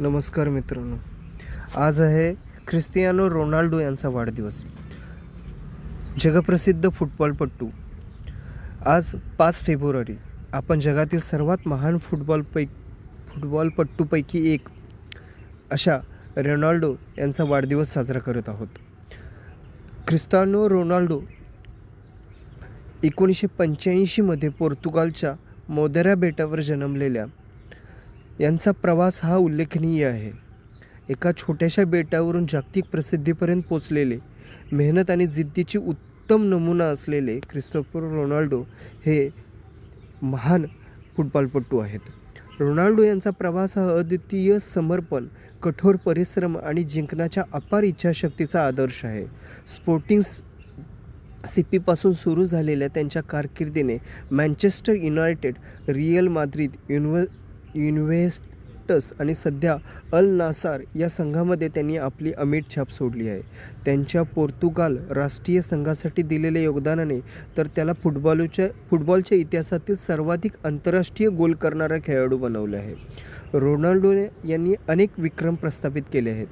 नमस्कार मित्रांनो. आज आहे ख्रिस्तियानो रोनाल्डो यांचा वाढदिवस. जगप्रसिद्ध फुटबॉलपटू. आज पाच फेब्रुवारी आपण जगातील सर्वात महान फुटबॉल पै फुटबॉलपट्टूपैकी एक अशा रोनाल्डो यांचा वाढदिवस साजरा करत आहोत. ख्रिस्तानो रोनाल्डो एकोणीसशे पंच्याऐंशीमध्ये पोर्तुगालच्या मोदेरा बेटावर जन्मलेल्या यांचा प्रवास हा उल्लेखनीय आहे. एका छोट्याशा बेटावरून जागतिक प्रसिद्धीपर्यंत पोचलेले मेहनत आणि जिद्दीची उत्तम नमुना असलेले क्रिस्तोफर रोनाल्डो हे महान फुटबॉलपटू आहेत. रोनाल्डो यांचा प्रवास हा अद्वितीय समर्पण कठोर परिश्रम आणि जिंकण्याच्या अपार इच्छाशक्तीचा आदर्श आहे. स्पोर्टिंग सिपीपासून सुरू झालेल्या त्यांच्या कारकिर्दीने मँचेस्टर युनायटेड रियल माद्रिद युनिव्ह युनिव्हेस्टस आणि सध्या अल नासार या संघामध्ये त्यांनी आपली अमीट छाप सोडली आहे. त्यांच्या पोर्तुगाल राष्ट्रीय संघासाठी दिलेल्या योगदानाने तर त्याला फुटबॉलच्या फुटबॉलच्या इतिहासातील सर्वाधिक आंतरराष्ट्रीय गोल करणारा खेळाडू बनवले आहे. रोनाल्डोने यांनी अनेक विक्रम प्रस्थापित केले आहेत.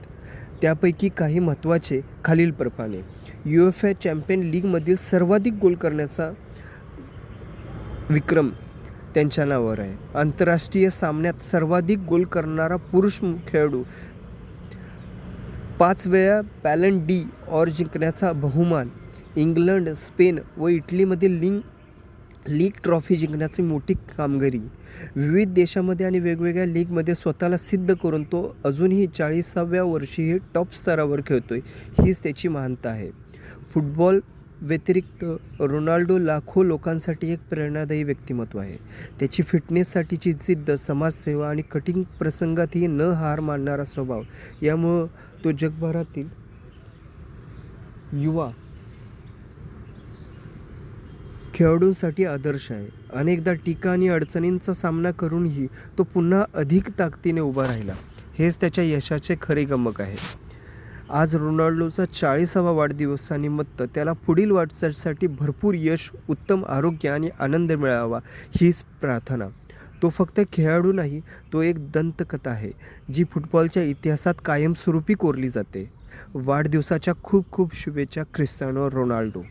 त्यापैकी काही महत्त्वाचे खालीलप्रमाणे यू एफ ए चॅम्पियन लीगमधील सर्वाधिक गोल करण्याचा विक्रम त्यांच्या नावावर आहे. आंतरराष्ट्रीय सामन्यात सर्वाधिक गोल करणारा पुरुष खेळाडू. पाच वेळा पॅलन डी ऑर जिंकण्याचा बहुमान. इंग्लंड स्पेन व इटलीमधील लिंग लीग ट्रॉफी जिंकण्याची मोठी कामगिरी. विविध देशामध्ये आणि वेगवेगळ्या लीगमध्ये स्वतःला सिद्ध करून तो अजूनही चाळीसाव्या वर्षीही टॉप स्तरावर खेळतोय. हीच त्याची महानता आहे. फुटबॉल व्यतिरिक्त रोनाल्डो लाखो लोकांसाठी एक प्रेरणादायी व्यक्तिमत्व आहे. त्याची फिटनेससाठीची जिद्द समाजसेवा आणि कठीण प्रसंगातही न हार मानणारा स्वभाव यामुळं तो जगभरातील युवा खेळाडूंसाठी आदर्श आहे. अनेकदा टीका आणि अडचणींचा सामना करूनही तो पुन्हा अधिक ताकदीने उभा राहिला. हेच त्याच्या यशाचे खरे गमक आहे. आज रोनाल्डोचा चाळीसावा वाढदिवसानिमित्त त्याला पुढील वाटचालीसाठी भरपूर यश उत्तम आरोग्य आणि आनंद मिळावा हीच प्रार्थना. तो फक्त खेळाडू नाही तो एक दंतकथा आहे जी फुटबॉलच्या इतिहासात कायमस्वरूपी कोरली जाते. वाढदिवसाच्या खूप खूप शुभेच्छा क्रिस्तानो रोनाल्डो.